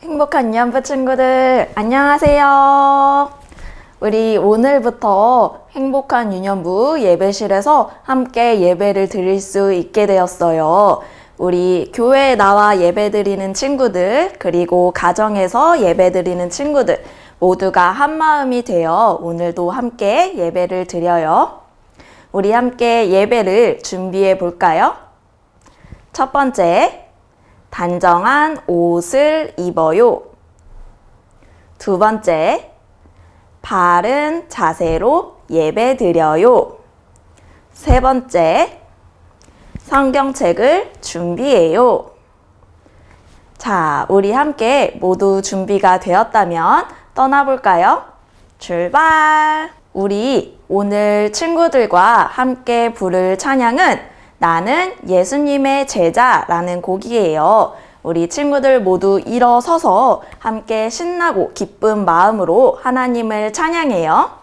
행복한 유년부 친구들, 안녕하세요. 우리 오늘부터 행복한 유년부 예배실에서 함께 예배를 드릴 수 있게 되었어요. 우리 교회에 나와 예배 드리는 친구들, 그리고 가정에서 예배 드리는 친구들, 모두가 한 마음이 되어 오늘도 함께 예배를 드려요. 우리 함께 예배를 준비해 볼까요? 첫 번째, 단정한 옷을 입어요. 두 번째, 바른 자세로 예배 드려요. 세 번째, 성경책을 준비해요. 자, 우리 함께 모두 준비가 되었다면 떠나볼까요? 출발! 우리 오늘 친구들과 함께 부를 찬양은 나는 예수님의 제자라는 곡이에요. 우리 친구들 모두 일어서서 함께 신나고 기쁜 마음으로 하나님을 찬양해요.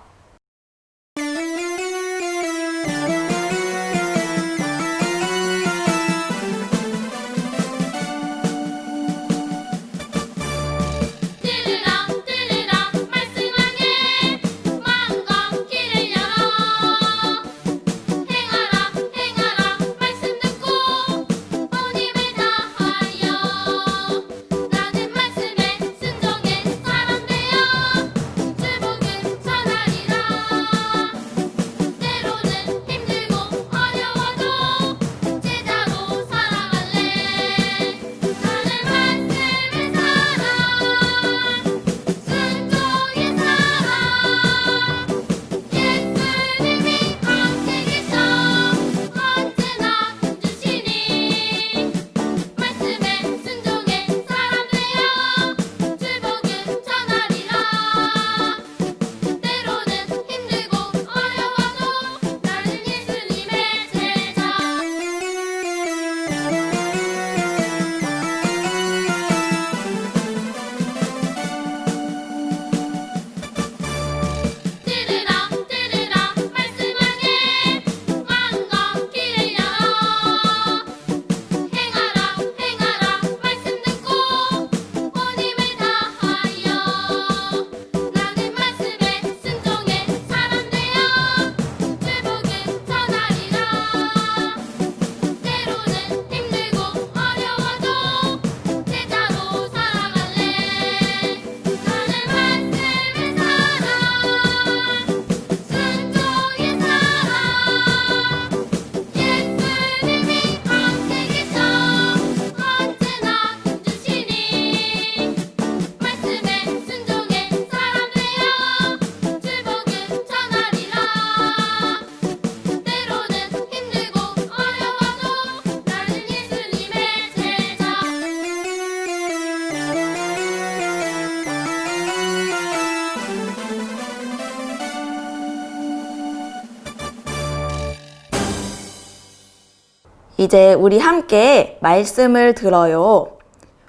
이제 우리 함께 말씀을 들어요.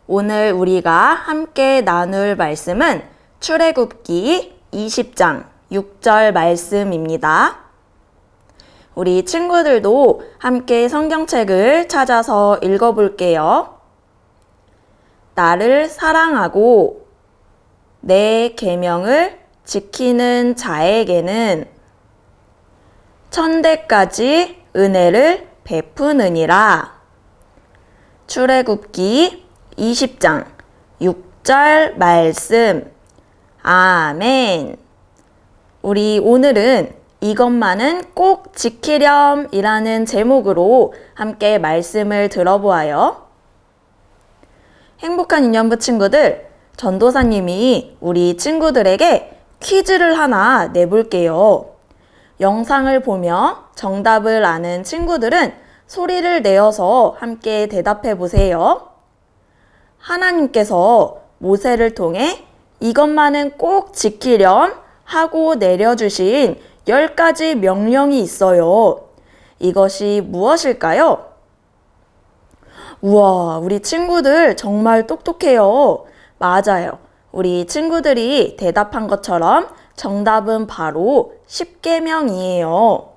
오늘 우리가 함께 나눌 말씀은 출애굽기 20장 6절 말씀입니다. 우리 친구들도 함께 성경책을 찾아서 읽어볼게요. 나를 사랑하고 내 계명을 지키는 자에게는 천대까지 은혜를 베푸느니라. 출애굽기 20장 6절 말씀. 아멘. 우리 오늘은 이것만은 꼭 지키렴 이라는 제목으로 함께 말씀을 들어보아요. 행복한 인연부 친구들, 전도사님이 우리 친구들에게 퀴즈를 하나 내볼게요. 영상을 보며 정답을 아는 친구들은 소리를 내어서 함께 대답해 보세요. 하나님께서 모세를 통해 이것만은 꼭 지키렴 하고 내려주신 열 가지 명령이 있어요. 이것이 무엇일까요? 우와, 우리 친구들 정말 똑똑해요. 맞아요. 우리 친구들이 대답한 것처럼 정답은 바로 십계명이에요.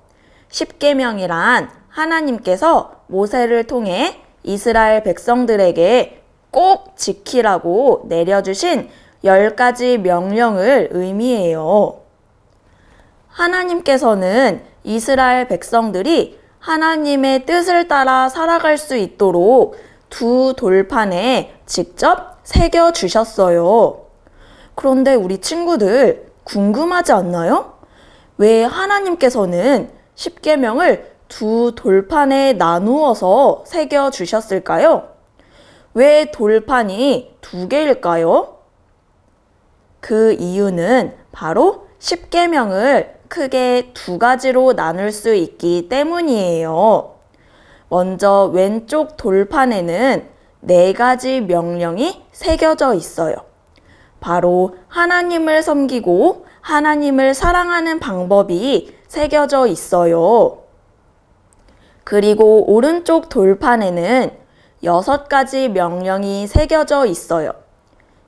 십계명이란 하나님께서 모세를 통해 이스라엘 백성들에게 꼭 지키라고 내려주신 열 가지 명령을 의미해요. 하나님께서는 이스라엘 백성들이 하나님의 뜻을 따라 살아갈 수 있도록 두 돌판에 직접 새겨 주셨어요. 그런데 우리 친구들 궁금하지 않나요? 왜 하나님께서는 십계명을 두 돌판에 나누어서 새겨 주셨을까요? 왜 돌판이 두 개일까요? 그 이유는 바로 십계명을 크게 두 가지로 나눌 수 있기 때문이에요. 먼저 왼쪽 돌판에는 네 가지 명령이 새겨져 있어요. 바로 하나님을 섬기고 하나님을 사랑하는 방법이 새겨져 있어요. 그리고 오른쪽 돌판에는 여섯 가지 명령이 새겨져 있어요.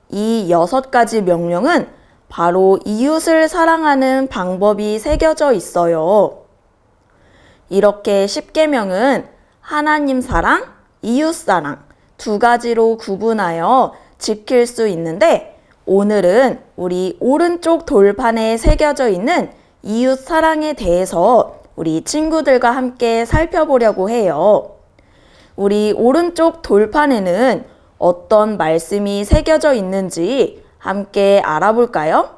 이 여섯 가지 명령은 바로 이웃을 사랑하는 방법이 새겨져 있어요. 이렇게 십계명은 하나님 사랑, 이웃 사랑 두 가지로 구분하여 지킬 수 있는데 오늘은 우리 오른쪽 돌판에 새겨져 있는 이웃 사랑에 대해서 우리 친구들과 함께 살펴보려고 해요. 우리 오른쪽 돌판에는 어떤 말씀이 새겨져 있는지 함께 알아볼까요?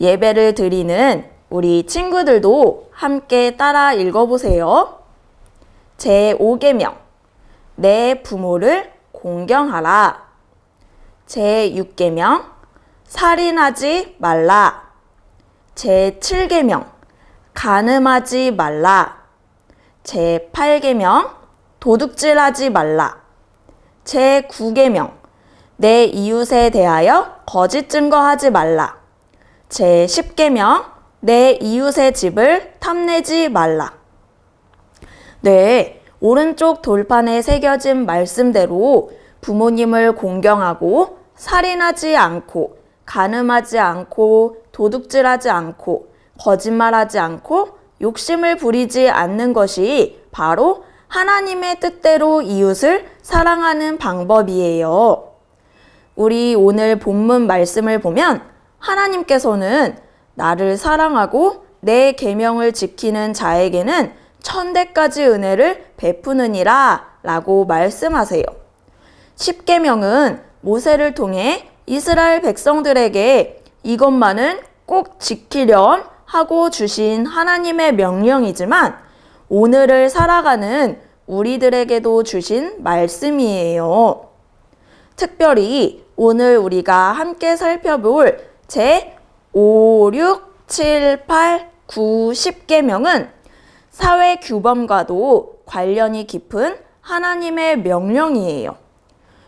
예배를 드리는 우리 친구들도 함께 따라 읽어보세요. 제5계명, 내 부모를 공경하라. 제6계명, 살인하지 말라. 제7계명, 간음하지 말라. 제8계명, 도둑질하지 말라. 제9계명, 내 이웃에 대하여 거짓 증거하지 말라. 제10계명, 내 이웃의 집을 탐내지 말라. 네, 오른쪽 돌판에 새겨진 말씀대로 부모님을 공경하고 살인하지 않고 간음하지 않고 도둑질하지 않고 거짓말하지 않고 욕심을 부리지 않는 것이 바로 하나님의 뜻대로 이웃을 사랑하는 방법이에요. 우리 오늘 본문 말씀을 보면 하나님께서는 나를 사랑하고 내 계명을 지키는 자에게는 천대까지 은혜를 베푸느니라 라고 말씀하세요. 십계명은 모세를 통해 이스라엘 백성들에게 이것만은 꼭 지키렴 하고 주신 하나님의 명령이지만 오늘을 살아가는 우리들에게도 주신 말씀이에요. 특별히 오늘 우리가 함께 살펴볼 제 5, 6, 7, 8, 9, 10계명은 사회 규범과도 관련이 깊은 하나님의 명령이에요.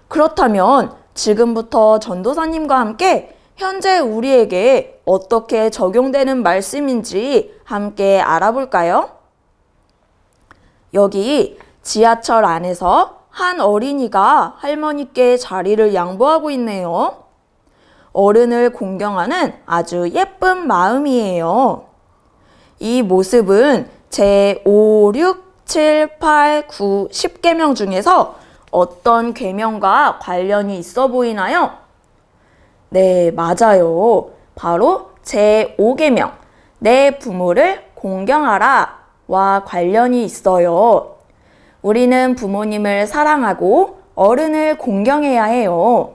그렇다면 지금부터 전도사님과 함께 현재 우리에게 어떻게 적용되는 말씀인지 함께 알아볼까요? 여기 지하철 안에서 한 어린이가 할머니께 자리를 양보하고 있네요. 어른을 공경하는 아주 예쁜 마음이에요. 이 모습은 제 5, 6, 7, 8, 9, 10계명 중에서 어떤 계명과 관련이 있어 보이나요? 네, 맞아요. 바로 제 5계명, 내 부모를 공경하라 와 관련이 있어요. 우리는 부모님을 사랑하고 어른을 공경해야 해요.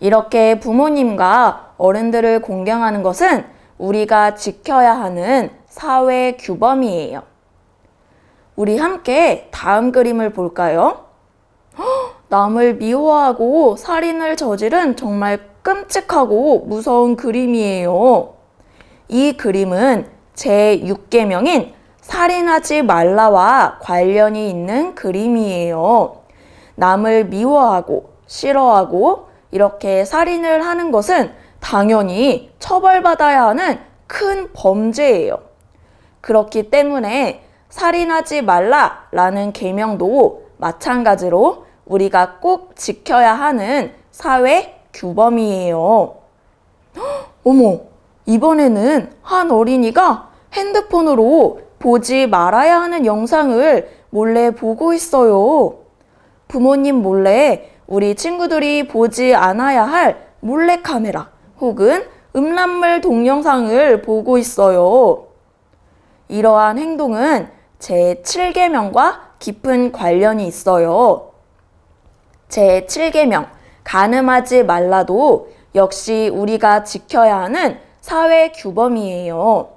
이렇게 부모님과 어른들을 공경하는 것은 우리가 지켜야 하는 사회 규범이에요. 우리 함께 다음 그림을 볼까요? 헉, 남을 미워하고 살인을 저지른 정말 끔찍하고 무서운 그림이에요. 이 그림은 제 6계명인 살인하지 말라와 관련이 있는 그림이에요. 남을 미워하고 싫어하고 이렇게 살인을 하는 것은 당연히 처벌받아야 하는 큰 범죄예요. 그렇기 때문에 살인하지 말라라는 계명도 마찬가지로 우리가 꼭 지켜야 하는 사회 규범이에요. 헉, 어머, 이번에는 한 어린이가 핸드폰으로 보지 말아야 하는 영상을 몰래 보고 있어요. 부모님 몰래 우리 친구들이 보지 않아야 할 몰래카메라 혹은 음란물 동영상을 보고 있어요. 이러한 행동은 제 7계명과 깊은 관련이 있어요. 제 7계명, 가늠하지 말라도 역시 우리가 지켜야 하는 사회 규범이에요.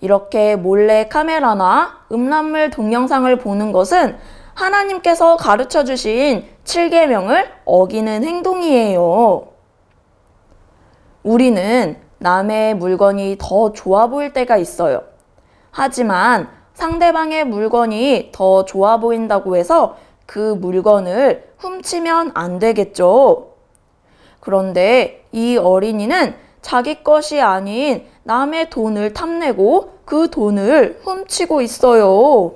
이렇게 몰래 카메라나 음란물 동영상을 보는 것은 하나님께서 가르쳐 주신 7계명을 어기는 행동이에요. 우리는 남의 물건이 더 좋아 보일 때가 있어요. 하지만 상대방의 물건이 더 좋아 보인다고 해서 그 물건을 훔치면 안 되겠죠. 그런데 이 어린이는 자기 것이 아닌 남의 돈을 탐내고 그 돈을 훔치고 있어요.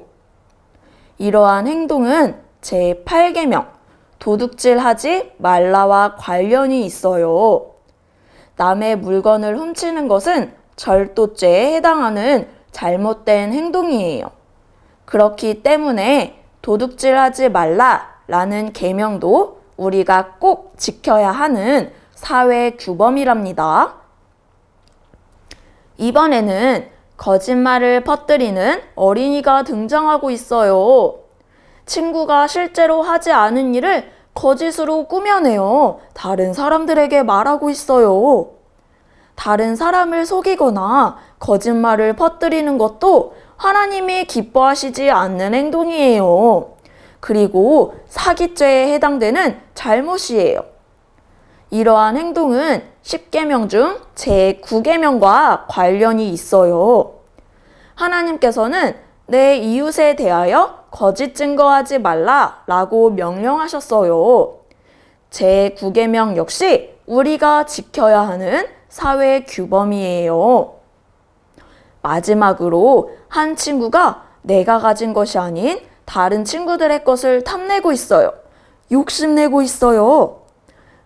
이러한 행동은 제 8계명 도둑질 하지 말라와 관련이 있어요. 남의 물건을 훔치는 것은 절도죄에 해당하는 잘못된 행동이에요. 그렇기 때문에 도둑질 하지 말라라는 계명도 우리가 꼭 지켜야 하는 사회 규범이랍니다. 이번에는 거짓말을 퍼뜨리는 어린이가 등장하고 있어요. 친구가 실제로 하지 않은 일을 거짓으로 꾸며내어 다른 사람들에게 말하고 있어요. 다른 사람을 속이거나 거짓말을 퍼뜨리는 것도 하나님이 기뻐하시지 않는 행동이에요. 그리고 사기죄에 해당되는 잘못이에요. 이러한 행동은 10계명 중 제9계명과 관련이 있어요. 하나님께서는 내 이웃에 대하여 거짓 증거하지 말라 라고 명령하셨어요. 제9계명 역시 우리가 지켜야 하는 사회 규범이에요. 마지막으로 한 친구가 내가 가진 것이 아닌 다른 친구들의 것을 탐내고 있어요. 욕심내고 있어요.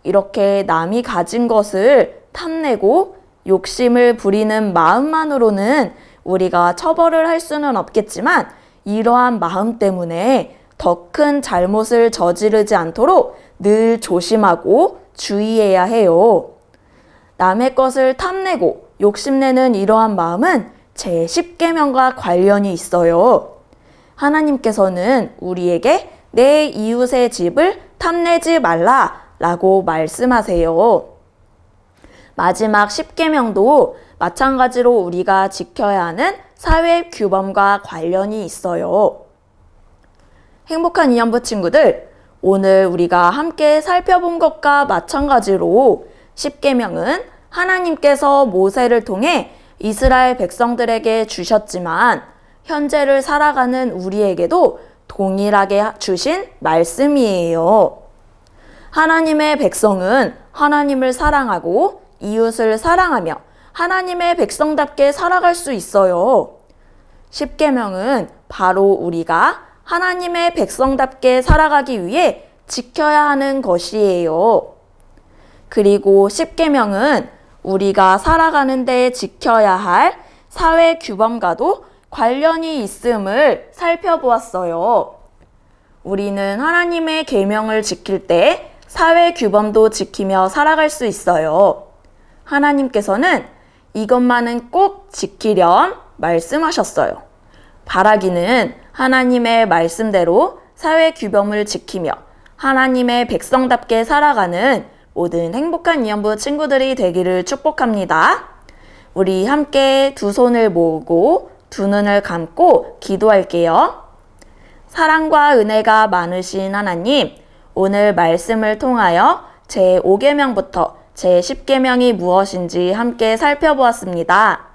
이렇게 남이 가진 것을 탐내고 욕심을 부리는 마음만으로는 우리가 처벌을 할 수는 없겠지만 이러한 마음 때문에 더 큰 잘못을 저지르지 않도록 늘 조심하고 주의해야 해요. 남의 것을 탐내고 욕심내는 이러한 마음은 제 10계명과 관련이 있어요. 하나님께서는 우리에게 내 이웃의 집을 탐내지 말라 라고 말씀하세요. 마지막 10계명도 마찬가지로 우리가 지켜야 하는 사회 규범과 관련이 있어요. 행복한 이연부 친구들, 오늘 우리가 함께 살펴본 것과 마찬가지로 10계명은 하나님께서 모세를 통해 이스라엘 백성들에게 주셨지만 현재를 살아가는 우리에게도 동일하게 주신 말씀이에요. 하나님의 백성은 하나님을 사랑하고 이웃을 사랑하며 하나님의 백성답게 살아갈 수 있어요. 10계명은 바로 우리가 하나님의 백성답게 살아가기 위해 지켜야 하는 것이에요. 그리고 10계명은 우리가 살아가는 데 지켜야 할 사회 규범과도 관련이 있음을 살펴보았어요. 우리는 하나님의 계명을 지킬 때 사회 규범도 지키며 살아갈 수 있어요. 하나님께서는 이것만은 꼭 지키렴 말씀하셨어요. 바라기는 하나님의 말씀대로 사회 규범을 지키며 하나님의 백성답게 살아가는 모든 행복한 이연부 친구들이 되기를 축복합니다. 우리 함께 두 손을 모으고 두 눈을 감고 기도할게요. 사랑과 은혜가 많으신 하나님, 오늘 말씀을 통하여 제 5계명부터 제 10계명이 무엇인지 함께 살펴보았습니다.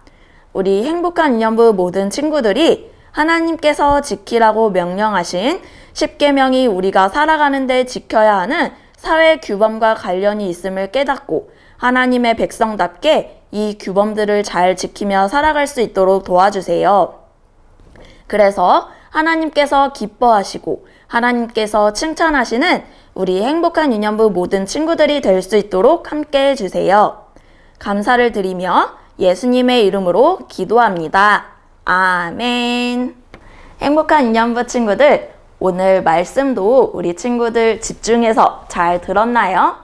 우리 행복한 인연부 모든 친구들이 하나님께서 지키라고 명령하신 10계명이 우리가 살아가는데 지켜야 하는 사회 규범과 관련이 있음을 깨닫고 하나님의 백성답게 이 규범들을 잘 지키며 살아갈 수 있도록 도와주세요. 그래서 하나님께서 기뻐하시고 하나님께서 칭찬하시는 우리 행복한 유년부 모든 친구들이 될 수 있도록 함께 해주세요. 감사를 드리며 예수님의 이름으로 기도합니다. 아멘. 행복한 유년부 친구들, 오늘 말씀도 우리 친구들 집중해서 잘 들었나요?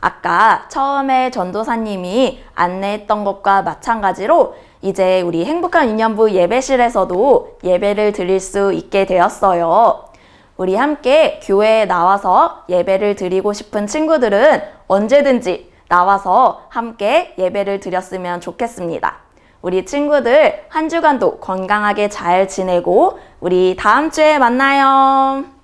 아까 처음에 전도사님이 안내했던 것과 마찬가지로 이제 우리 행복한 유년부 예배실에서도 예배를 드릴 수 있게 되었어요. 우리 함께 교회에 나와서 예배를 드리고 싶은 친구들은 언제든지 나와서 함께 예배를 드렸으면 좋겠습니다. 우리 친구들 한 주간도 건강하게 잘 지내고 우리 다음 주에 만나요.